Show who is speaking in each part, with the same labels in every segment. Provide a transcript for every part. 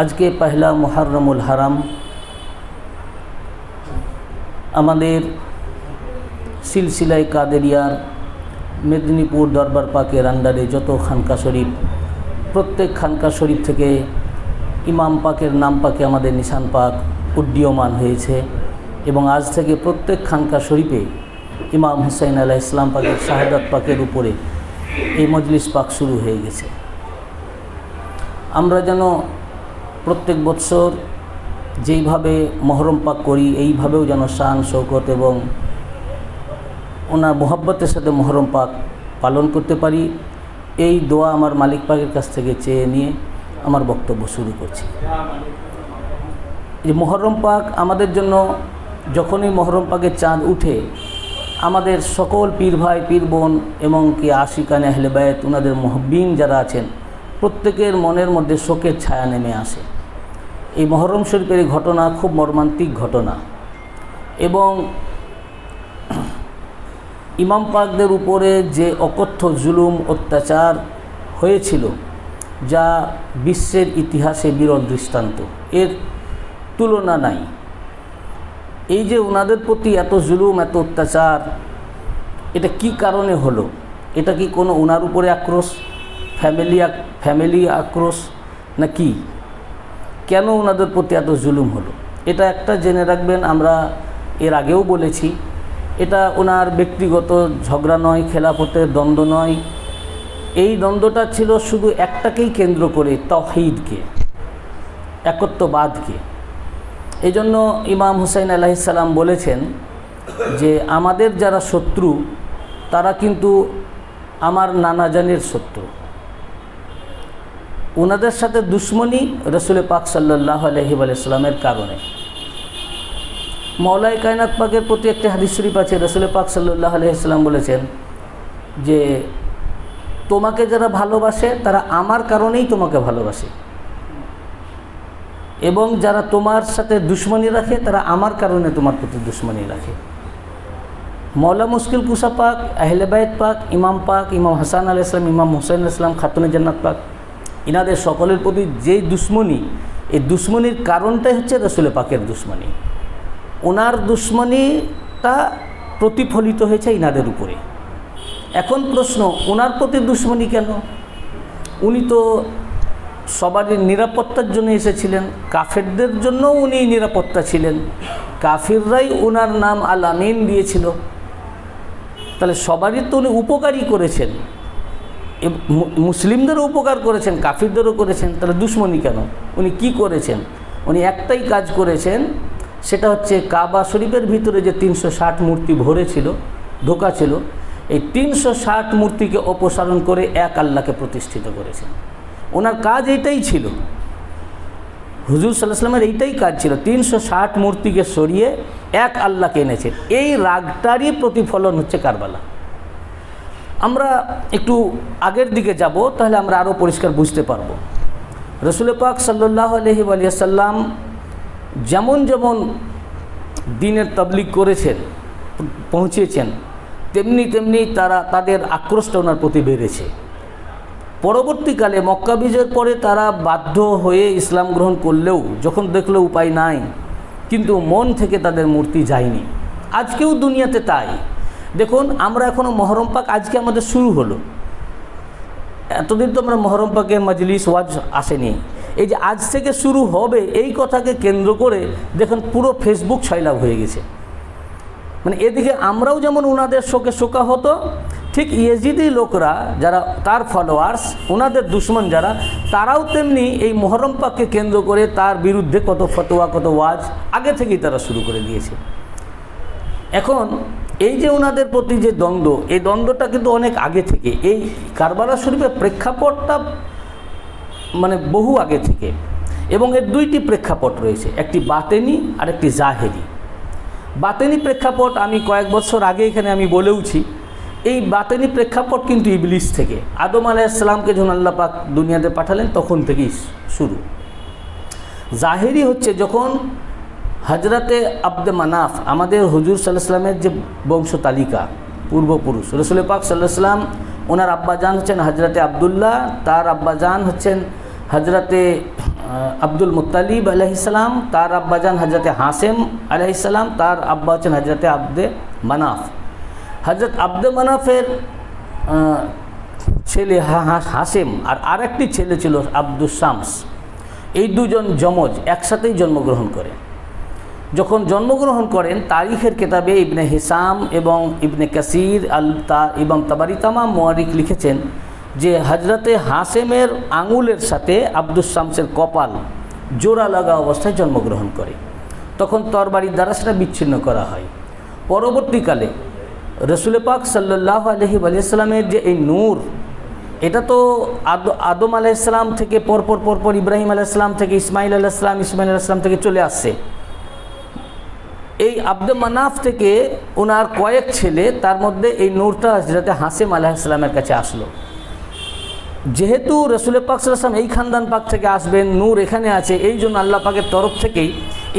Speaker 1: আজকে পহলা মুহাররমুল হারাম। আমাদের সিলসিলাই কাদেরিয়ার মেদিনীপুর দরবার পাকের আন্ডারে যত খানকা শরীফ, প্রত্যেক খানকা শরীফ থেকে ইমাম পাকের নাম পাকে আমাদের নিশান পাক উড্ডীয়মান হয়েছে এবং আজ থেকে প্রত্যেক খানকা শরীফে ইমাম হুসাইন আলাহ ইসলাম পাকের শাহাদাত পাকের উপরে এই মজলিস পাক শুরু হয়ে গেছে। আমরা যেন প্রত্যেক বৎসর যেইভাবে মহরম পাক করি, এইভাবেও যেন শান শৌকত এবং ওনার মোহব্বতের সাথে মহরম পাক পালন করতে পারি। এই দোয়া আমার মালিক পাকের কাছ থেকে চেয়ে নিয়ে আমার বক্তব্য শুরু করছি। যে মহরম পাক আমাদের জন্য যখনই মহরম পাকের চাঁদ উঠে, আমাদের সকল পীর ভাই, পীর বোন এবং কি আশিকান আহলে বায়ত ওনাদের মহব্বিন যারা আছেন, প্রত্যেকের মনের মধ্যে শোকের ছায়া নেমে আসে। এই মহরম শরীফের ঘটনা খুব মর্মান্তিক ঘটনা। এবং ইমাম পাকদের উপরে যে অকথ্য জুলুম, অত্যাচার হয়েছিল, যা বিশ্বের ইতিহাসে বিরল দৃষ্টান্ত, এর তুলনা নাই। এই যে ওনাদের প্রতি এত জুলুম, এত অত্যাচার, এটা কি কারণে হলো? এটা কি কোনো ওনার উপরে আক্রোশ, ফ্যামিলি ফ্যামিলি আক্রোশ না কি কেন ওনাদের প্রতি এত জুলুম হলো? এটা একটা জেনে রাখবেন, আমরা এর আগেও বলেছি। এটা ওনার ব্যক্তিগত ঝগড়া নয় খেলাফতের দ্বন্দ্ব নয়। এই দ্বন্দ্বটা ছিল শুধু একটাকেই কেন্দ্র করে তহিদকে একত্ববাদকে। এই জন্য ইমাম হুসাইন আলাহিসাল্লাম বলেছেন যে, আমাদের যারা শত্রু, তারা কিন্তু আমার নানাজানের শত্রু। ওনাদের সাথে দুশ্মনী রসুল পাক সাল্লাহ আলহিব আলাইসাল্লামের কারণে। মৌলাই কায়নাত পাকের প্রতি একটি হাদিস শরীফ আছে, রসুল পাক সাল্লাহ আলহিসাল্লাম বলেছেন যে, তোমাকে যারা ভালোবাসে, তারা আমার কারণেই তোমাকে ভালোবাসে। এবং যারা তোমার সাথে দুশ্মনী রাখে, তারা আমার কারণে তোমার প্রতি দুশ্মনী রাখে। মৌলা মুশকিল কুসা পাক আহলেবায়ত পাক, ইমাম পাক, ইমাম হাসান আল ইসলাম ইমাম হুসাইন ইসলাম খাতুন জান্নাত পাক ইনাদের সকলের প্রতি যেই দুশ্মনী, এই দুশ্মনির কারণটাই হচ্ছে রসুল পাকের দুশ্মনী। ওনার দুশ্মনীটা প্রতিফলিত হয়েছে ইনাদের উপরে। এখন প্রশ্ন, ওনার প্রতি দুশ্মনী কেন? উনি তো সবারই নিরাপত্তার জন্য এসেছিলেন, কাফেরদের জন্য উনি নিরাপত্তা ছিলেন। কাফিররাই ওনার নাম আল আমিন দিয়েছিল। তাহলে সবারই তো উনি উপকারই করেছেন। মুসলিমদেরও উপকার করেছেন, কাফিরদেরও করেছেন, তাহলে দুশ্মনী কেন? উনি কি করেছেন? উনি একটাই কাজ করেছেন, সেটা হচ্ছে কাবা শরীফের ভিতরে যে তিনশো ষাট মূর্তি ভরে ছিল, ঢোকা ছিল, এই তিনশো ষাট মূর্তিকে অপসারণ করে এক আল্লাহকে প্রতিষ্ঠিত করেছেন। ওনার কাজ এইটাই ছিল। হুজুর সাল্লাহামের এইটাই কাজ ছিল, তিনশো ষাট মূর্তিকে সরিয়ে এক আল্লাহকে এনেছেন। এই রাগটারই প্রতিফলন হচ্ছে কারবালা। আমরা একটু আগের দিকে যাব, তাহলে আমরা আরও পরিষ্কার বুঝতে পারব। রসুল পাক সাল্লাহ আলহি আলিয়াল্লাম যেমন যেমন দিনের তবলিক করেছেন, পৌঁছেছেন, তেমনি তেমনি তারা তাদের আক্রোশটা ওনার প্রতি বেড়েছে। পরবর্তীকালে মক্কা বিজয়ের পরে তারা বাধ্য হয়ে ইসলাম গ্রহণ করলেও যখন দেখল উপায় নাই, কিন্তু মন থেকে তাদের মূর্তি যায়নি। আজকেও দুনিয়াতে তাই। দেখুন, আমরা এখনও মহরম পাক আজকে আমাদের শুরু হলো। এতদিন তো আমরা মহরম পাকের মজলিস, ওয়াজ আসেনি। এই যে আজ থেকে শুরু হবে এই কথাকে কেন্দ্র করে দেখুন, পুরো ফেসবুক ছয়লাভ হয়ে গেছে। মানে এদিকে আমরাও যেমন ওনাদের শোকে শোকা হতো ঠিক ইয়েজিদি লোকরা যারা তার ফলোয়ার্স ওনাদের দুশ্মন যারা, তারাও তেমনি এই মহরম পাককে কেন্দ্র করে তার বিরুদ্ধে কত ফতোয়া, কত ওয়াজ আগে থেকেই তারা শুরু করে দিয়েছে। এখন এই যে ওনাদের প্রতি যে দ্বন্দ্ব, এই দ্বন্দ্বটা কিন্তু অনেক আগে থেকে। এই কারবালা শরীফের প্রেক্ষাপটটা মানে বহু আগে থেকে। এবং এর দুইটি প্রেক্ষাপট রয়েছে, একটি বাতেনি আর একটি জাহেরি। বাতেনি প্রেক্ষাপট আমি কয়েক বছর আগে এখানে আমি বলেওছি, এই বাতেনি প্রেক্ষাপট কিন্তু ইবলিস থেকে। আদম আলাইসালামকে যখন আল্লাহ পাক দুনিয়াতে পাঠালেন, তখন থেকেই শুরু। জাহেরি হচ্ছে যখন হজরতে আব্দে মানাফ, আমাদের হুজুর সাল্লাহ সাল্লামের যে বংশ তালিকা, পূর্বপুরুষ, রসুল পাক সাল্লাহ সাল্লাম ওনার আব্বাজান হচ্ছেন হজরতে আবদুল্লাহ, তার আব্বাজান হচ্ছেন হজরতে আব্দুল মুতালিব আলহিসাম তার আব্বাজান হজরতে হাসেম আলহিসাম তার আব্বা হচ্ছেন হজরতে আব্দে মানাফ। হজরত আব্দে মানাফের ছেলে হাসেম আর আরেকটি ছেলে ছিল আব্দুল শামস। এই দুজন যমজ একসাথেই জন্মগ্রহণ করে। যখন জন্মগ্রহণ করেন, তারিখের কেতাবে ইবনে হিসাম এবং ইবনে কাসির আল তা এবং তাবারি তামাম মোয়ারিক লিখেছেন যে হজরতে হাসেমের আঙুলের সাথে আব্দুস শামসের কপাল জোড়া লাগা অবস্থায় জন্মগ্রহণ করে। তখন তরবারির দ্বারা সেটা বিচ্ছিন্ন করা হয়। পরবর্তীকালে রসুল পাক সাল্লাহ আলহি আলিয়াল্লামের যে এই নূর, এটা তো আদ, আদম আলাইসালাম থেকে পরপর পরপর ইব্রাহিম আলাইসালাম থেকে ইসমাইল আলাইসালাম ইসমাইল আলাইসালাম থেকে চলে আসছে। এই আব্দে মানাফ থেকে ওনার কয়েক ছেলে, তার মধ্যে এই নূরটা হজরতে হাসিম আলাহিসাল্লামের কাছে আসলো। যেহেতু রসুল পাক সাল্লাম এই খানদান পাক থেকে আসবেন, নূর এখানে আছে, এই জন্য আল্লাহ পাকের তরফ থেকেই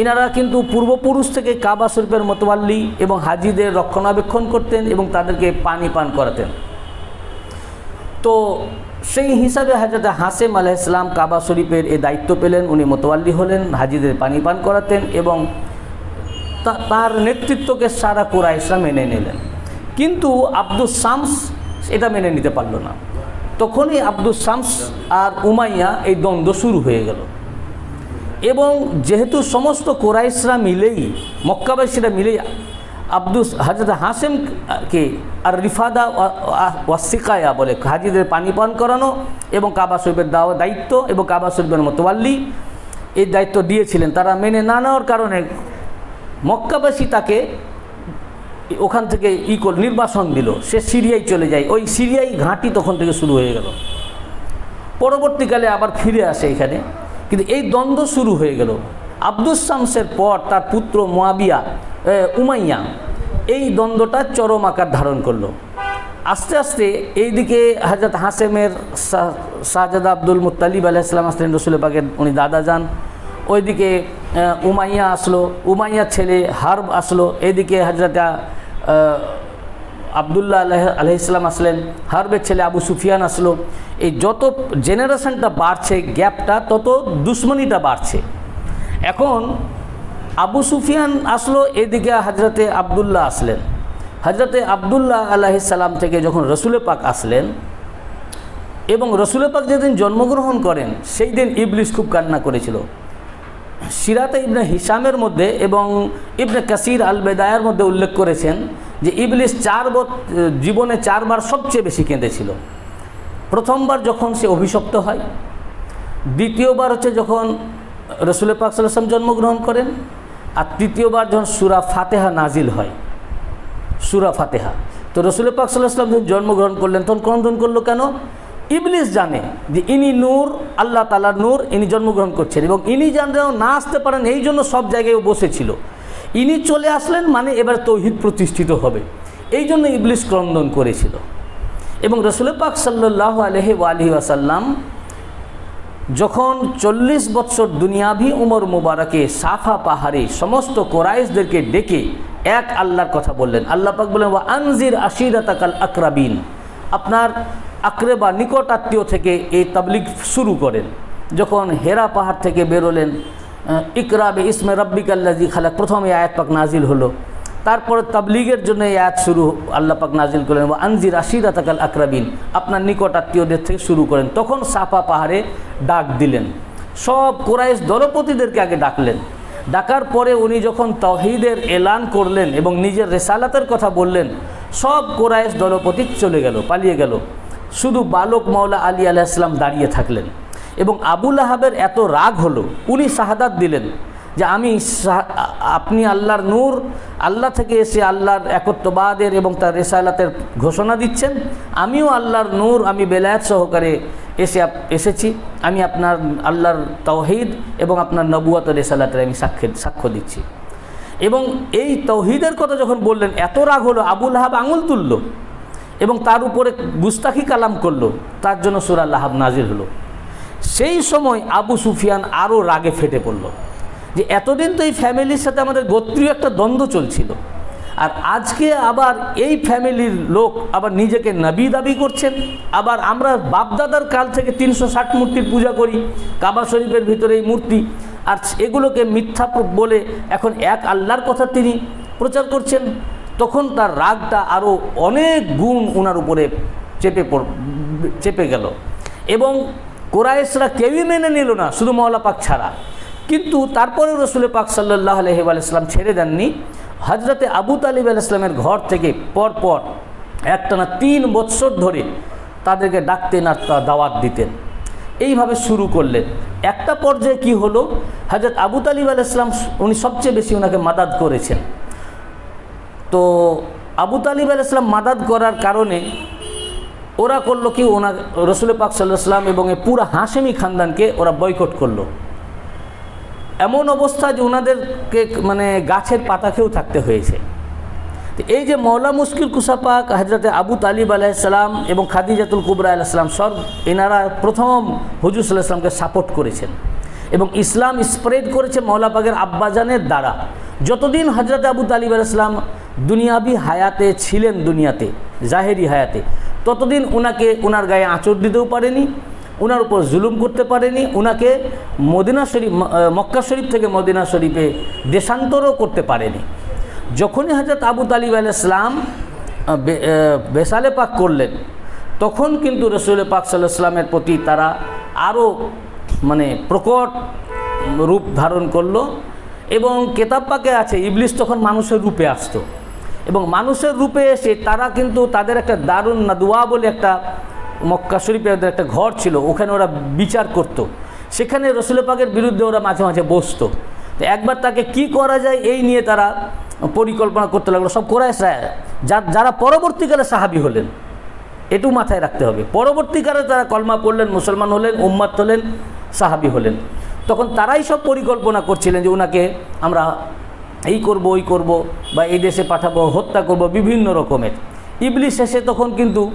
Speaker 1: ইনারা কিন্তু পূর্বপুরুষ থেকে কাবা শরীফের মতোয়াল্লি এবং হাজিদের রক্ষণাবেক্ষণ করতেন এবং তাদেরকে পানি পান করাতেন। তো সেই হিসাবে হাজরত হাসেম আলাইসলাম কাবা শরীফের এই দায়িত্ব পেলেন, উনি মোতোয়াল্লি হলেন, হাজিদের পানি পান করাতেন এবং তার নেতৃত্বকে সারা কুরাইশরা মেনে নিলেন। কিন্তু আব্দুস শামস এটা মেনে নিতে পারল না। তখনই আব্দুস শামস আর উমাইয়া এই দ্বন্দ্ব শুরু হয়ে গেল। এবং যেহেতু সমস্ত কোরাইশরা মিলেই, মক্কাবাসীরা মিলেই আব্দুস হাজরত হাসেমকে আর রিফাদা ওয়া- ওয়া- ওয়াসিকায়া বলে হাজিদের পানি পান করানো এবং কাবা শরীফের দাওয়া দায়িত্ব এবং কাবা শরীফের মতোয়াল্লি এই দায়িত্ব দিয়েছিলেন। তারা মেনে না নেওয়ার কারণে মক্কাবাসী তাকে ওখান থেকে ই কর, নির্বাসন দিল। সে সিরিয়ায় চলে যায়। ওই সিরিয়াই ঘাঁটি তখন থেকে শুরু হয়ে গেল। পরবর্তীকালে আবার ফিরে আসে এখানে। কিন্তু এই দ্বন্দ্ব শুরু হয়ে গেল। আব্দুস শামসের পর তার পুত্র মোয়াবিয়া উমাইয়া এই দ্বন্দ্বটা চরম আকার ধারণ করল। আস্তে আস্তে এইদিকে হাজরত হাসেমের শাহ- শাহজাদা আব্দুল মুতালিব আলাইসালাম আসলেন রসুল পাকের উনি দাদা যান। ওইদিকে উমাইয়া আসলো, উমাইয়ার ছেলে হার্ব আসলো, এদিকে হজরত আবদুল্লাহ আলহ আলহিসাম আসলেন, হার্বের ছেলে আবু সুফিয়ান আসলো। এই যত জেনারেশনটা বাড়ছে, গ্যাপটা তত দুশ্মনীটা বাড়ছে। এখন আবু সুফিয়ান আসলো, এদিকে হজরতে আবদুল্লাহ আসলেন। হজরতে আবদুল্লাহ আলাহিসাল্লাম থেকে যখন রসুলে পাক আসলেন, এবং রসুলে পাক যেদিন জন্মগ্রহণ করেন, সেই দিন ইবলিস খুব কান্না করেছিল। সিরাতে ইবনে হিসামের মধ্যে এবং ইবনে কাসির আল বেদায়ের মধ্যে উল্লেখ করেছেন যে ইবলিস চার জীবনে চারবার সবচেয়ে বেশি কেঁদেছিল। প্রথমবার যখন সে অভিশপ্ত হয়, দ্বিতীয়বার হচ্ছে যখন রসুল পাক সাল্লাম জন্মগ্রহণ করেন, আর তৃতীয়বার যখন সুরা ফাতেহা নাজিল হয়, সুরা ফাতেহা। তো রসুল পাক সাল্লাহ সাল্লাম যখন জন্মগ্রহণ করলেন, তখন ক্রন্দন করল কেন? ইবলিস জানে যে ইনি নূর, আল্লাহ তালার নূর, ইনি জন্মগ্রহণ করছেন এবং ইনি যেন না আসতে পারেন, এই জন্য সব জায়গায় বসেছিল। ইনি চলে আসলেন মানে এবার তৌহিদ প্রতিষ্ঠিত হবে। এই জন্য ইবলিস ক্রন্দন করেছিল। এবং রসুল পাক সাল্লাহ আলহি আলহি আসাল্লাম যখন চল্লিশ বৎসর দুনিয়াভি উমর মুবারকে সাফা পাহাড়ে সমস্ত কোরাইশদেরকে ডেকে এক আল্লাহর কথা বললেন। আল্লাহ পাক বললেন আনজির আশিরাতাকাল আকরাবিন। আপনার আকরে বা নিকট আত্মীয় থেকে এই তাবলিগ শুরু করেন। যখন হেরা পাহাড় থেকে বেরোলেন ইকরাবে ইসমে রব্বিকাল্লাজি খালাক, প্রথমে আয়াত পাক নাজিল হলো। তারপরে তাবলিগের জন্য এই আয়াত শুরু, আল্লাহ পাক নাজিল করলেন বা আনজির আশির আতাকাল আকরাবিন আপনার নিকট আত্মীয়দের থেকে শুরু করেন। তখন সাফা পাহাড়ে ডাক দিলেন। সব কোরাইশ দলপতিদেরকে আগে ডাকলেন। ডাকার পরে উনি যখন তহিদের এলান করলেন এবং নিজের রেসালাতের কথা বললেন, সব কোরাইশ দলপতি চলে গেল, পালিয়ে গেল। শুধু বালক মাওলা আলী আলাইসলাম দাঁড়িয়ে থাকলেন এবং আবুল আহাবের এত রাগ হলো, উনি শাহাদাত দিলেন যে আমি আপনি আল্লাহর নূর, আল্লাহ থেকে এসে আল্লাহর একত্ববাদের এবং তার রেসালাতের ঘোষণা দিচ্ছেন, আমিও আল্লাহর নূর, আমি বেলায়াত সহকারে এসে এসেছি, আমি আপনার আল্লাহর তৌহিদ এবং আপনার নবুয়াত রেসালাতের আমি সাক্ষ্য সাক্ষ্য দিচ্ছি। এবং এই তৌহিদের কথা যখন বললেন, এত রাগ হলো আবুল আহাব আঙুল তুলল। এবং তার উপরে গুস্তাখি কালাম করল, তার জন্য সুরা লাহাব নাজির হলো। সেই সময় আবু সুফিয়ান আরও রাগে ফেটে পড়ল যে এতদিন তো এই ফ্যামিলির সাথে আমাদের গোত্রীয় একটা দ্বন্দ্ব চলছিল, আর আজকে আবার এই ফ্যামিলির লোক আবার নিজেকে নবী দাবি করছেন, আবার আমরা বাপদাদার কাল থেকে তিনশো ষাট মূর্তির পূজা করি, কাবা শরীফের ভিতরে এই মূর্তি, আর এগুলোকে মিথ্যা বলে এখন এক আল্লাহর কথা তিনি প্রচার করছেন। তখন তার রাগটা আরও অনেক গুণ ওনার উপরে চেপে পড়, চেপে গেল। এবং কোরাইশরা কেউই মেনে নিল না, শুধু মৌলা পাক ছাড়া। কিন্তু তারপরেও রসুল পাক সাল্লাহ আলহি আলাইসলাম ছেড়ে দেননি। হজরতে আবু তালিব আলাইসলামের ঘর থেকে পরপর একটানা তিন বৎসর ধরে তাদেরকে ডাকতেন আর দাওয়াত দিতেন। এইভাবে শুরু করলেন। একটা পর্যায়ে কি হলো? হজরত আবু তালিব আলাইসলাম উনি সবচেয়ে বেশি ওনাকে মাদাত করেছেন। তো আবু তালিব আলাইসলাম মাদাদ করার কারণে ওরা করল কি, ওনা রসুল পাক সাল্লাহ সাল্লাম এবং এই পুরো হাসেমি খানদানকে ওরা বয়কট করল। এমন অবস্থা যে ওনাদেরকে মানে গাছের পাতাকেও থাকতে হয়েছে। এই যে মৌলা মুশকিল কুসাপাক হজরতে আবু তালিব আলাইসালাম এবং খাদিজাতুল কুবরা আলাইসালাম সব এনারা প্রথম হুজুর সাল্লাহ সাল্লামকে সাপোর্ট করেছেন এবং ইসলাম স্প্রেড করেছে মৌলা পাকের আব্বাজানের দ্বারা। যতদিন হজরত আবু তালিব আলাইসালাম দুনিয়াবি হায়াতে ছিলেন দুনিয়াতে, জাহেরি হায়াতে। ততদিন ওনাকে ওনার গায়ে আঁচড় দিতেও পারেনি ওনার উপর জুলুম করতে পারেনি ওনাকে মদিনা শরীফ মক্কা শরীফ থেকে মদিনা শরীফে দেশান্তরও করতে পারেনি। যখনই হজরত আবু তালিব আলাইসলাম বেসালে পাক করলেন, তখন কিন্তু রসুল পাক সাল্লামের প্রতি তারা আরও মানে প্রকট রূপ ধারণ করল এবং কেতাব পাকে আছে ইবলিশ তখন মানুষের রূপে আসতো। এবং মানুষের রূপে এসে তারা কিন্তু তাদের একটা দারুণ নাদুয়া বলে একটা মক্কা শরীফে ওদের একটা ঘর ছিল, ওখানে ওরা বিচার করত। সেখানে রসুল পাকের বিরুদ্ধে ওরা মাঝে মাঝে বসতো। তো একবার তাকে কি করা যায় এই নিয়ে তারা পরিকল্পনা করতে লাগল। সব কোরআশরা যা- যারা পরবর্তীকালে সাহাবি হলেন এটু মাথায় রাখতে হবে। পরবর্তীকালে তারা কলমা পড়লেন, মুসলমান হলেন উম্মাত হলেন, সাহাবি হলেন। তখন তারাই সব পরিকল্পনা করছিলেন যে ওনাকে আমরা এই করব, ওই করব, বা এই দেশে পাঠাবো, হত্যা করব, বিভিন্ন রকমের। ইবলিশ শেষে তখন কিন্তু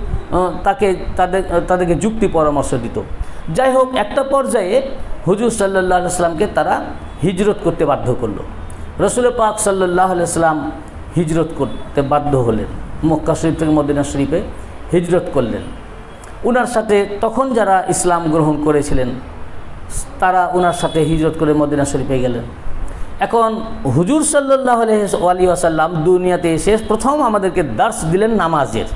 Speaker 1: তাকে, তাদের, তাদেরকে যুক্তি পরামর্শ দিত। যাই হোক, একটা পর্যায়ে হুজুর সাল্লাহ সাল্লামকে তারা হিজরত করতে বাধ্য করল। রসুল পাক সাল্লাহ সাল্লাম হিজরত করতে বাধ্য হলেন। মক্কা শরীফ থেকে মদিনা শরীফে হিজরত করলেন। ওনার সাথে তখন যারা ইসলাম গ্রহণ করেছিলেন, তারা ওনার সাথে হিজরত করে মদিনা শরীফে গেলেন। এখন হুজুর সাল্লাহ আলী আসাল্লাম দুনিয়াতে এসে প্রথম আমাদেরকে দার্স দিলেন নামাজের।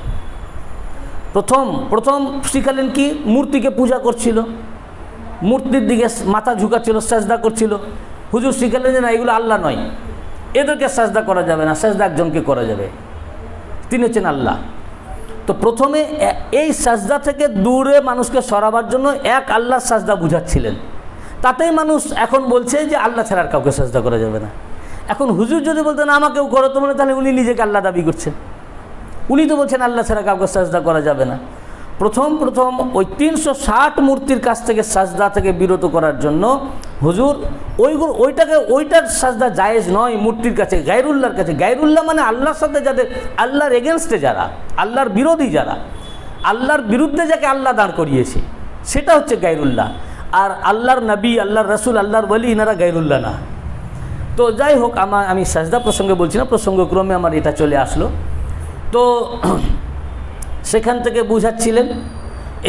Speaker 1: প্রথম প্রথম শিখালেন কি? মূর্তিকে পূজা করছিল। মূর্তির দিকে মাথা ঝুঁকাচ্ছিল, সাজদা করছিল। হুজুর শিখালেন যে না, এগুলো আল্লাহ নয়। এদেরকে সাজদা করা যাবে না, সাজদা একজনকে করা যাবে। তিনি হচ্ছেন আল্লাহ। তো প্রথমে এই সাজদা থেকে দূরে মানুষকে সরাবার জন্য এক আল্লাহর সাজদা বুঝাচ্ছিলেন। তাতেই মানুষ এখন বলছে যে আল্লাহ ছাড়া আর কাউকে সাজদা করা যাবে না। এখন হুজুর যদি বলতেন আমাকেও করো, তো বলে তাহলে উনি নিজেকে আল্লাহ দাবি করছেন। উনি তো বলছেন, আল্লাহ ছাড়া কাউকে সাজদা করা যাবে না। প্রথম প্রথম ওই তিনশো ষাট মূর্তির কাছ থেকে সাজদা থেকে বিরত করার জন্য হুজুর ওইগুলো, ওইটাকে, ওইটার সাজদা জায়েজ নয় মূর্তির কাছে, গায়রুল্লাহর কাছে। গায়রুল্লাহ মানে আল্লাহর সাথে যাদের, আল্লাহর এগেনস্টে যারা, আল্লাহর বিরোধী যারা, আল্লাহর বিরুদ্ধে যাকে আল্লাহ দাঁড় করিয়েছে, সেটা হচ্ছে গায়রুল্লাহ। আর আল্লাহর নবী, আল্লাহর রসুল, আল্লাহর বলি ইনারা গায়রুল্লাহ না তো যাই হোক আমার আমি সাজদা প্রসঙ্গে বলছি না, প্রসঙ্গক্রমে আমার এটা চলে আসলো। তো সেখান থেকে বুঝাচ্ছিলেন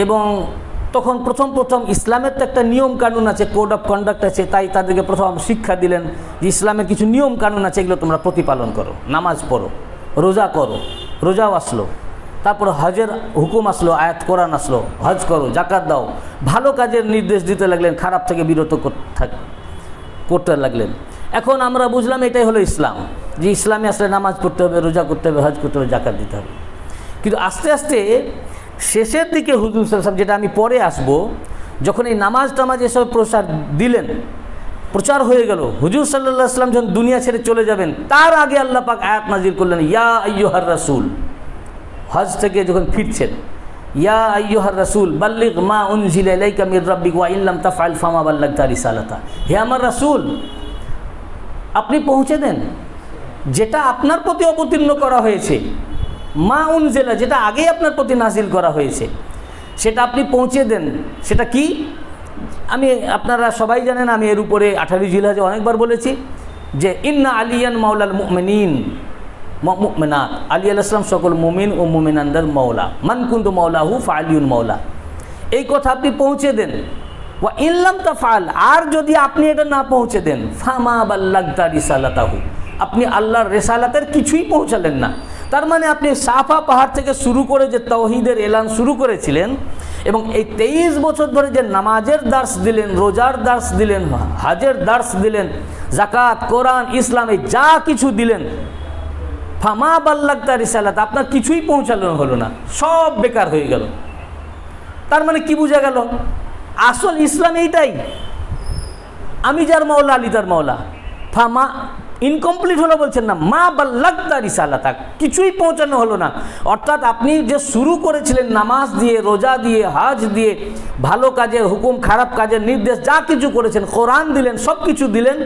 Speaker 1: এবং তখন প্রথম প্রথম ইসলামের তো একটা নিয়ম কানুন আছে, কোড অফ কন্ডাক্ট আছে, তাই তাদেরকে প্রথম শিক্ষা দিলেন যে ইসলামের কিছু নিয়ম কানুন আছে, এগুলো তোমরা প্রতিপালন করো, নামাজ পড়ো, রোজা করো, রোজাও আসলো। তারপর হজের হুকুম আসলো, আয়াত, কোরআন আসলো, হজ করো জাকাত দাও। ভালো কাজের নির্দেশ দিতে লাগলেন, খারাপ থেকে বিরত করতে লাগলেন। এখন আমরা বুঝলাম এটাই হলো ইসলাম, যে ইসলামে আসলে নামাজ পড়তে হবে, রোজা করতে হবে, হজ করতে হবে জাকাত দিতে হবে। কিন্তু আস্তে আস্তে শেষের দিকে হুজুর সাহেব যেটা আমি পরে আসব, যখন এই নামাজ টামাজ এসব প্রসার দিলেন, প্রচার হয়ে গেল, হুজুর সাল্লাহ আসলাম যখন দুনিয়া ছেড়ে চলে যাবেন, তার আগে আল্লাহ পাক আয়াত নাজির করলেন, ইয়া আইয়ুহার রাসূল। হজ থেকে যখন ফিরছেন, ইয়া আইয়ুহার রাসূল, বাল্লিগ মা উনজিলা ইলাইকা মির রাব্বিক ওয়া ইল্লাম তাফআল ফামা বাল্লাগতা রিসালাতা। হে আমার রাসূল, আপনি পৌঁছে দেন। যেটা আপনার প্রতি অবতীর্ণ করা হয়েছে, মা উনজেলা, যেটা আগেই আপনার প্রতি নাজিল করা হয়েছে, সেটা আপনি পৌঁছে দেন। সেটা কি? আমি, আপনারা সবাই জানেন, আমি এর উপরে আঠারো জিলাজে অনেকবার বলেছি যে, ইন্না আলিয়ান মাওলাল মুমিনিন। মুমিনাত আলী আলাইসলাম সকল মুমিন ও মুমিনানদের মৌলা মান কুন্তু মৌলাহু ফালিউন মৌলা এই কথা আপনি পৌঁছে দেন। ওয়া ইনলাম তাফাল আর যদি আপনি এটা না পৌঁছে দেন, ফামা বাল্লাগদা রিসালাতাহু। আপনি আল্লাহর রেসালাতের কিছুই পৌঁছালেন না। তার মানে আপনি সাফা পাহাড় থেকে শুরু করে যে তৌহিদের এলান শুরু করেছিলেন এবং এই তেইশ বছর ধরে যে নামাজের দার্স দিলেন, রোজার দার্স দিলেন, হাজের দার্স দিলেন জাকাত কোরআন, ইসলাম, এই যা কিছু দিলেন ফামা বাল্লাগদা রিসালাত, আপনার কিছুই পৌঁছানো হলো না, সব বেকার হয়ে গেল। তার মানে কি বোঝা গেল? আসল ইসলাম এইটাই। আমি যার মাওলা, আলী তার মাওলা। ফামা ইনকমপ্লিট হলো বলছেন না, মা বাল্লাগদা রিসালাতা, কিছুই পৌঁছানো হলো না। অর্থাৎ আপনি যে শুরু করেছিলেন নামাজ দিয়ে, রোজা দিয়ে, হাজ দিয়ে, ভালো কাজের হুকুম, খারাপ কাজের নির্দেশ, যা কিছু করেছেন, কোরআন দিলেন সব কিছু দিলেন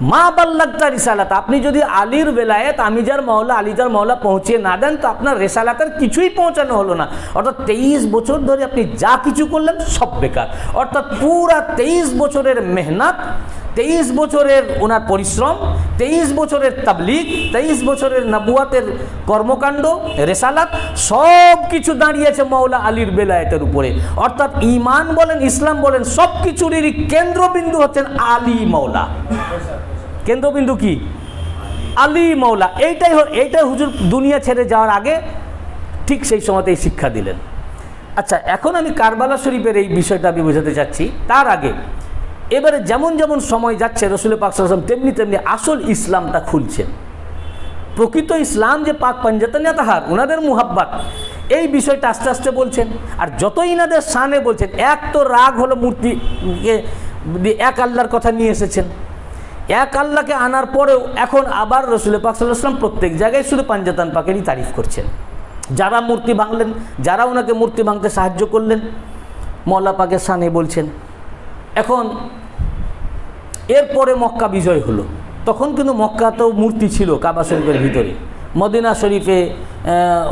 Speaker 1: মা বাল্লাগতা রিসালাত। আপনি যদি আলীর বেলায়ত, আমিজার মহলা আলিজার মহলা পৌঁছে না দেন, তো আপনার রেসালাতের কিছুই পৌঁছানো হলো না। অর্থাৎ তেইশ বছর ধরে আপনি যা কিছু করলেন সব বেকার। অর্থাৎ পুরা তেইশ বছরের মেহনত তেইশ বছরের ওনার পরিশ্রম, তেইশ বছরের তাবলিগ, তেইশ বছরের নবুয়াতের কর্মকাণ্ড, রেসালাত, সব কিছু দাঁড়িয়েছে মৌলা আলীর বেলায়েতের উপরে। অর্থাৎ ইমান বলেন, ইসলাম বলেন, সব কিছুরই কেন্দ্রবিন্দু হচ্ছেন আলী মৌলা কেন্দ্রবিন্দু কি? আলী মৌলা এইটাই এইটাই হুজুর দুনিয়া ছেড়ে যাওয়ার আগে ঠিক সেই সময়তেই শিক্ষা দিলেন। আচ্ছা এখন আমি কারবালা শরীফের এই বিষয়টা আমি বোঝাতে চাচ্ছি। তার আগে এবারে যেমন যেমন সময় যাচ্ছে রসুল পাক সাল্লাম তেমনি তেমনি আসল ইসলামটা খুলছেন। প্রকৃত ইসলাম যে পাক পাঞ্জাতানিয়া তাহার ওনাদের মুহাব্বাত, এই বিষয়টা আস্তে আস্তে বলছেন। আর যতই ইনাদের সানে বলছেন, এক তো রাগ হলো মূর্তিকে এক আল্লাহর কথা নিয়ে এসেছেন। এক আল্লাহকে আনার পরেও এখন আবার রসুল পাক সাল্লাম প্রত্যেক জায়গায় শুধু পাঞ্জাতান পাকেরই তারিফ করছেন। যারা মূর্তি ভাঙলেন, যারা ওনাকে মূর্তি ভাঙতে সাহায্য করলেন, মৌলা পাকের সানে বলছেন এখন এরপরে মক্কা বিজয় হলো। তখন কিন্তু মক্কা তো মূর্তি ছিল কাবা শরীফের ভিতরে। মদিনা শরীফে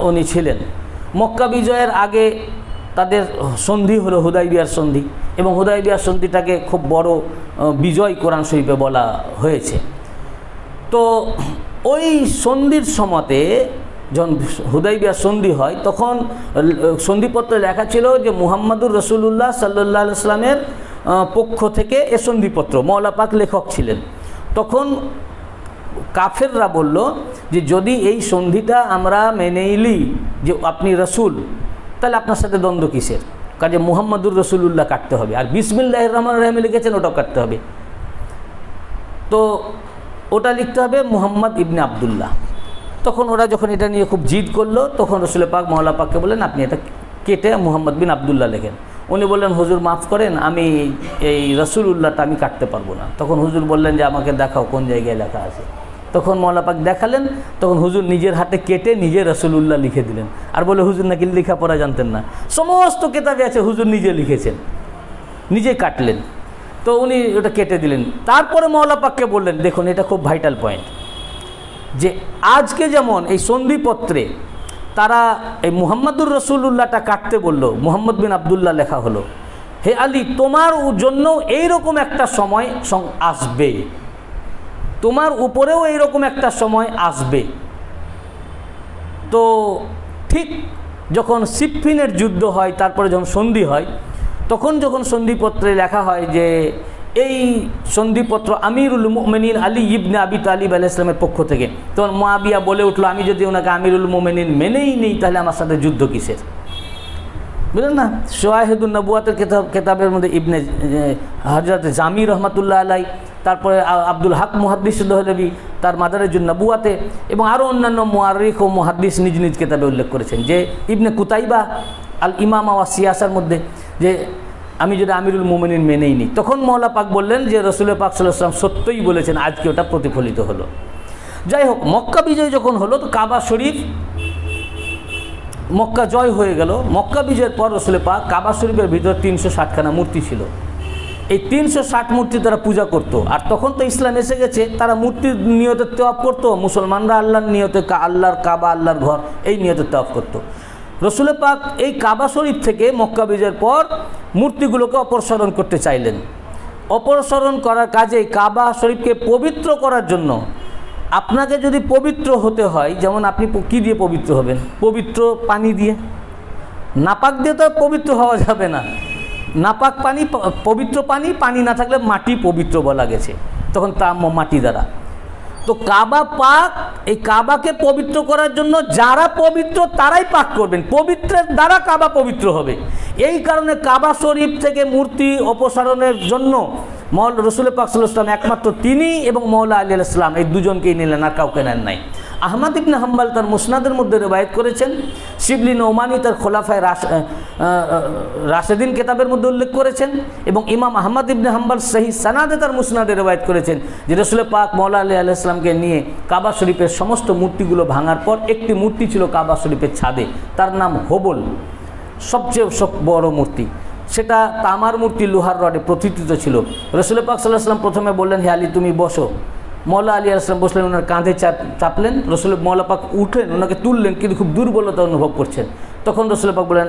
Speaker 1: উনি ছিলেন। মক্কা বিজয়ের আগে তাদের সন্ধি হলো হুদাইবিয়ার সন্ধি এবং হুদাইবিয়ার সন্ধিটাকে খুব বড় বিজয় কোরআন শরীফে বলা হয়েছে। তো ওই সন্ধির সময়তে যখন হুদাইবিয়া সন্ধি হয় তখন সন্ধিপত্রে লেখা ছিল যে মুহাম্মদুর রসুল্লাহ সাল্লাহ আহ, পক্ষ থেকে এ সন্ধিপত্র। মৌলা পাক লেখক ছিলেন। তখন কাফেররা বলল যে, যদি এই সন্ধিটা আমরা মেনে নিই যে আপনি রসুল, তাহলে আপনার সাথে দ্বন্দ্ব কিসের? কাজে মুহাম্মাদুর রসুল্লাহ কাটতে হবে। আর বিসমিল্লাহ রহমান রহিমে লিখেছেন, ওটাও কাটতে হবে। তো ওটা লিখতে হবে মুহাম্মদ ইবনে আবদুল্লাহ। তখন ওরা যখন এটা নিয়ে খুব জিদ করল, তখন রসুল পাক মহলা পাককে বললেন, আপনি এটা কেটে মুহাম্মদ বিন আবদুল্লাহ লেখেন। উনি বললেন, হুজুর, মাফ করেন, আমি এই রসুলুল্লাহটা আমি কাটতে পারব না। তখন হুজুর বললেন যে, আমাকে দেখাও কোন জায়গায় লেখা আছে। তখন মৌলা পাক দেখালেন, তখন হুজুর নিজের হাতে কেটে নিজে রসুলুল্লাহ লিখে দিলেন। আর বলে, হুজুর, নাকি লেখাপড়া জানতেন না? সমস্ত কেতাবে আছে, হুজুর নিজে লিখেছেন, নিজে কাটলেন। তো উনি ওটা কেটে দিলেন। তারপরে মৌলা পাককে বললেন, দেখুন, এটা খুব ভাইটাল পয়েন্ট যে, আজকে যেমন এই সন্ধিপত্রে তারা এই মুহাম্মদুর রসুল্লাহটা কাটতে বলল, মুহাম্মদ বিন আবদুল্লাহ লেখা হলো, হে আলী, তোমার জন্য এইরকম একটা সময় আসবে। তোমার উপরেও এইরকম একটা সময় আসবে। তো ঠিক যখন সিফিনের যুদ্ধ হয়, তারপরে যখন সন্ধি হয়, তখন যখন সন্ধিপত্রে লেখা হয় যে এই সন্ধিপত্র আমিরুল মোমেনিন আলী ইবনে আবি তালিব আলি ইসলামের পক্ষ থেকে। তখন মোয়াবিয়া বলে উঠল, আমি যদি ওনাকে আমিরুল মোমেনিন মেনেই নেই, তাহলে আমার সাথে যুদ্ধ কিসের? বুঝলেন না? সোয়াহেদুল নবুয়াতের কেতাব কেতাবের মধ্যে ইবনে হজরত জামি রহমতুল্লাহ আলাই তারপরে আব্দুল হক মুহাদ্দিস দহলবি তার মাদারেজুল নবুয়াতে এবং আরও অন্যান্য মুয়ারিখ ও মুহাদ্দিস নিজ নিজ কেতাবে উল্লেখ করেছেন। যে ইবনে কুতাইবা আল ইমাম ওয়া সিয়াসার মধ্যে যে আমি যদি আমিরুল মোমিনিন মেনেই নিই তখন মৌলা পাক বললেন যে রসুল পাক সাল্লাম সত্যই বলেছেন, আজকে ওটা প্রতিফলিত হলো। যাই হোক, মক্কা বিজয় যখন হলো, তো কাবা শরীফ, মক্কা জয় হয়ে গেল। মক্কা বিজয়ের পর রসুলে পাক কাবা শরীফের ভিতর তিনশো ষাটখানা মূর্তি ছিল। এই তিনশো ষাট মূর্তি তারা পূজা করতো। আর তখন তো ইসলাম এসে গেছে, তারা মূর্তির নিয়তের তেওয়াপ করতো, মুসলমানরা আল্লাহর নিয়তে আল্লাহর কাবা, আল্লাহর ঘর, এই নিয়তের তেওয়াপ করতো। রসুলে পাক এই কাবা শরীফ থেকে মক্কা বিজয়ের পর মূর্তিগুলোকে অপসারণ করতে চাইলেন। অপসারণ করার কাজে কাবা শরীফকে পবিত্র করার জন্য আপনাকে যদি পবিত্র হতে হয়, যেমন আপনি কি দিয়ে পবিত্র হবেন? পবিত্র পানি দিয়ে? নাপাক দিয়ে তো পবিত্র হওয়া যাবে না। নাপাক পানি পবিত্র পানি পানি না থাকলে মাটি পবিত্র বলা গেছে। তখন তা মাটি দ্বারা। তো কাবা পাক, এই কাবাকে পবিত্র করার জন্য যারা পবিত্র তারাই পাক করবেন। পবিত্রের দ্বারা কাবা পবিত্র হবে। এই কারণে কাবা শরীফ থেকে মূর্তি অপসারণের জন্য মল রসুল পাক একমাত্র তিনি এবং মৌলা আলী ইসলাম এই দুজনকেই নিলেন আর কাউকে নেন নাই। আহমদ ইবনে হাম্বাল তার মুসনাদের মধ্যে রেবায়ত করেছেন। শিবলিন ওমানি তার খোলাফায় রাশ রাশেদিন কেতাবের মধ্যে উল্লেখ করেছেন এবং ইমাম আহমদ ইবনে হাম্বাল সহি সানাদে তার মুসনাদে রেবায়ত করেছেন যে রসুল পাক মৌলা আলী আলাইসলামকে নিয়ে কাবা শরীফের সমস্ত মূর্তিগুলো ভাঙার পর একটি মূর্তি ছিল কাবা শরীফের ছাদে, তার নাম হোবল। সবচেয়ে সব বড় মূর্তি। সেটা তামার মূর্তি লোহার রডে প্রতিষ্ঠিত ছিল। রসুল পাক সাল্লাহ সাল্লাম প্রথমে বললেন, হে আলী, তুমি বসো। মৌলা আলী আসলাম বসলেন, ওনার কাঁধে চাপ, চাপলেন। রসুল মৌলা পাক উঠলেন, ওনাকে তুললেন, কিন্তু খুব দুর্বলতা অনুভব করছেন। তখন রসুল পাক বললেন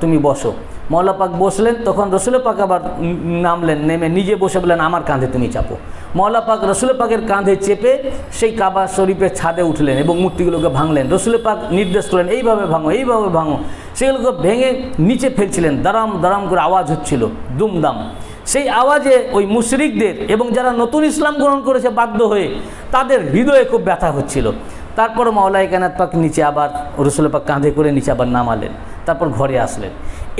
Speaker 1: তুমি বসো। মৌলা পাক বসলেন, তখন রসুল পাক আবার নামলেন, নেমে নিজে বসে বললেন, আমার কাঁধে তুমি চাপো। মৌলা পাক রসুল পাকের কাঁধে চেপে সেই কাবা শরীফের ছাদে উঠলেন এবং মূর্তিগুলোকে ভাঙলেন। রসুল পাক নির্দেশ করলেন, এইভাবে ভাঙো এইভাবে ভাঙো। সেগুলোকে ভেঙে নিচে ফেলছিলেন, দারাম দারাম করে আওয়াজ হচ্ছিল, দুমদাম। সেই আওয়াজে ওই মুশরিকদের এবং যারা নতুন ইসলাম গ্রহণ করেছে বাধ্য হয়ে তাদের হৃদয়ে খুব ব্যথা হচ্ছিল। তারপর মাওলাই কানাত পাক নিচে আবার, রসুল পাক কাঁধে করে নিচে আবার নামালেন। তারপর ঘরে আসলেন।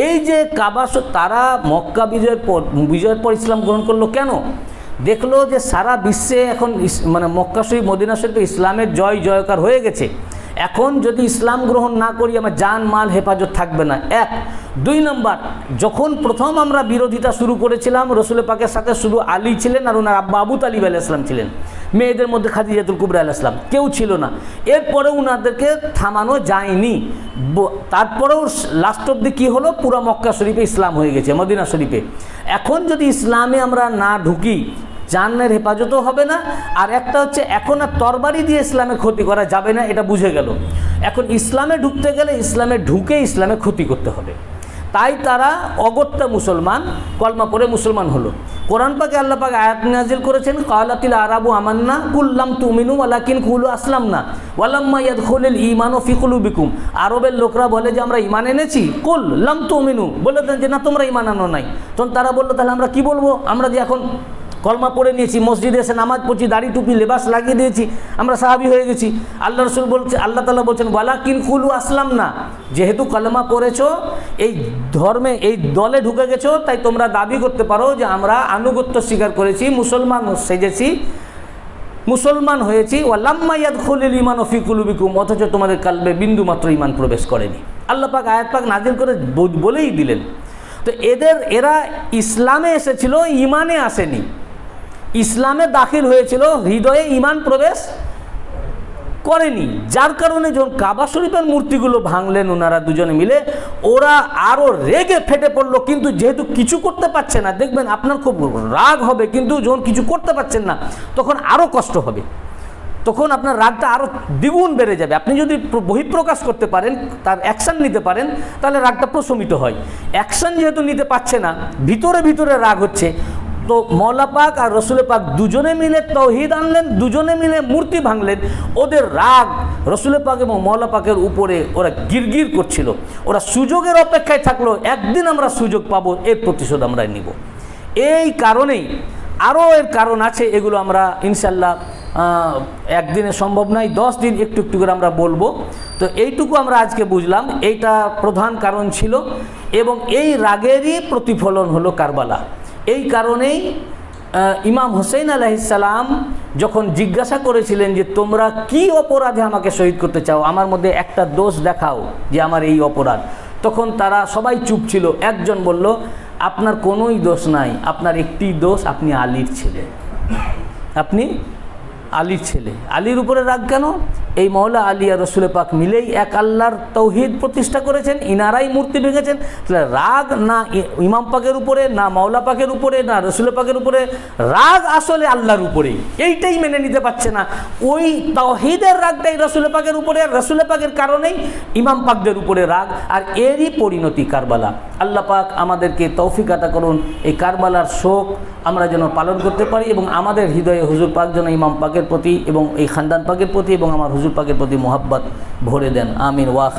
Speaker 1: এই যে কাবাস তারা মক্কা বিজয়ের পর বিজয়ের পর ইসলাম গ্রহণ করল কেন? দেখল যে সারা বিশ্বে এখন মানে মক্কা শরীফ, মদিনা শরীফে ইসলামের জয় জয়কার হয়ে গেছে। এখন যদি ইসলাম গ্রহণ না করি, আমার জান, মাল, হেফাজত থাকবে না। এক। দুই নম্বর, যখন প্রথম আমরা বিরোধিতা শুরু করেছিলাম, রসুল পাকের সাথে শুধু আলী ছিলেন আর ওনার আব্বা আবু তালিব আলাহ ইসলাম ছিলেন। মেয়েদের মধ্যে খাদিজাতুল কুবরা আলাহ ইসলাম কেউ ছিল না। এরপরে ওনাদেরকে থামানো যায়নি। তারপরেও লাস্ট অব্দি কী হলো? পুরো মক্কা শরীফে ইসলাম হয়ে গেছে, মদিনা শরীফে। এখন যদি ইসলামে আমরা না ঢুকি জানের হেফাজতও হবে না, আর একটা হচ্ছে এখন আর তরবারি দিয়ে ইসলামের ক্ষতি করা যাবে না, এটা বুঝে গেল। এখন ইসলামে ঢুকতে গেলে ইসলামে ঢুকে ইসলামে ক্ষতি করতে হবে। তাই তারা অগত্যা মুসলমান, কলমা করে মুসলমান হলো। কোরআন পাকে আল্লাহ পাকে আয়াত নাজিল করেছেন, কালাতিল আরাবু আমান্না কুল্লাম তুমিনু ওয়ালাকিন কুলু আসলাম না ওয়ালাম্মা ইয়াদখুলিল ঈমান ফিকুলু বিকুম আরবের লোকরা বলে যে আমরা ইমান এনেছি? কুল লাম তুমিনু। বলে দেন যে না, তোমরা ইমান আনো নাই। তখন তারা বলল, তাহলে আমরা কি বলব? আমরা যে এখন কলমা পড়ে নিয়েছি, মসজিদে এসে নামাজ পড়ছি, দাড়ি টুপি, লেবাস লাগিয়ে দিয়েছি, আমরা সাহাবি হয়ে গেছি। আল্লাহ রসুল বলছে, আল্লাহ তালা বলছেন ওয়ালা কিন কুলু আসলাম না। যেহেতু কলমা পড়েছো, এই ধর্মে, এই দলে ঢুকে গেছো, তাই তোমরা দাবি করতে পারো যে আমরা আনুগত্য স্বীকার করেছি, মুসলমান সেজেছি, মুসলমান হয়েছি। ওয়াল্লাম্মা ইয়াদ খলিল ইমান ও ফিকুলুবিকুম অথচ তোমাদের কালবে বিন্দু মাত্র ইমান প্রবেশ করেনি। আল্লাহ পাক আয়াত পাক নাজিল করে বলেই দিলেন। তো এদের, এরা ইসলামে এসেছিল ইমানে আসেনি। ইসলামে দাখিল হয়েছিল, হৃদয়ে ইমান প্রবেশ করেনি। যার কারণে যখন কাবা শরীফের মূর্তিগুলো ভাঙলেন, ওনারা দুজনে মিলে, ওরা আরও রেগে ফেটে পড়ল, কিন্তু যেহেতু কিছু করতে পারছে না, দেখবেন আপনার খুব রাগ হবে, কিন্তু যখন কিছু করতে পারছেন না, তখন আরও কষ্ট হবে। তখন আপনার রাগটা আরও দ্বিগুণ বেড়ে যাবে। আপনি যদি প্র- বহিঃপ্রকাশ করতে পারেন, তার অ্যাকশান নিতে পারেন, তাহলে রাগটা প্রশমিত হয়। অ্যাকশান যেহেতু নিতে পারছে না, ভিতরে ভিতরে রাগ হচ্ছে তো মৌলা পাক আর রসুল পাক দুজনে মিলে তৌহিদ আনলেন, দুজনে মিলে মূর্তি ভাঙলেন। ওদের রাগ রসুল পাক এবং মৌলা পাকের উপরে ওরা গিরগির করছিল। ওরা সুযোগের অপেক্ষায় থাকল, একদিন আমরা সুযোগ পাবো, এর প্রতিশোধ আমরা নিব। এই কারণেই, আরও এর কারণ আছে, এগুলো আমরা ইনশাল্লাহ একদিনে সম্ভব নয়, দশ দিন একটু একটু করে আমরা বলব। তো এইটুকু আমরা আজকে বুঝলাম, এইটা প্রধান কারণ ছিল এবং এই রাগেরই প্রতিফলন হলো কারবালা। এই কারণেই ইমাম হোসেন আলাইসালাম যখন জিজ্ঞাসা করেছিলেন যে তোমরা কি অপরাধে আমাকে শহীদ করতে চাও, আমার মধ্যে একটা দোষ দেখাও যে আমার এই অপরাধ। তখন তারা সবাই চুপ ছিল। একজন বলল, আপনার কোনোই দোষ নাই, আপনার একটি দোষ আপনি আলীর ছিলেন আপনি আলীর ছেলে। আলীর উপরে রাগ কেন? এই মৌলা আলী আর রসুল পাক মিলেই এক আল্লাহর তৌহিদ প্রতিষ্ঠা করেছেন, ইনারাই মূর্তি ভেঙেছেন। তাহলে রাগ না ইমাম পাকের উপরে, না মাওলা পাকের উপরে, না রসুল পাকের উপরে, রাগ আসলে আল্লাহর উপরেই। এইটাই মেনে নিতে পারছে না। ওই তৌহিদের রাগটাই রসুল পাকের উপরে আর রসুল পাকের কারণেই ইমাম পাকদের উপরে রাগ, আর এরই পরিণতি কারবালা। আল্লাহ পাক আমাদেরকে তৌফিক আতা করুন। এই কারবালার শোক আমরা যেন পালন করতে পারি এবং আমাদের হৃদয়ে হুজুর পাক যেন ইমাম পাকের প্রতি এবং এই খানদান পাকের প্রতি এবং আমার হুজুর পাকের প্রতি মোহাব্বত ভরে দেন। আমিন। ওয়াহ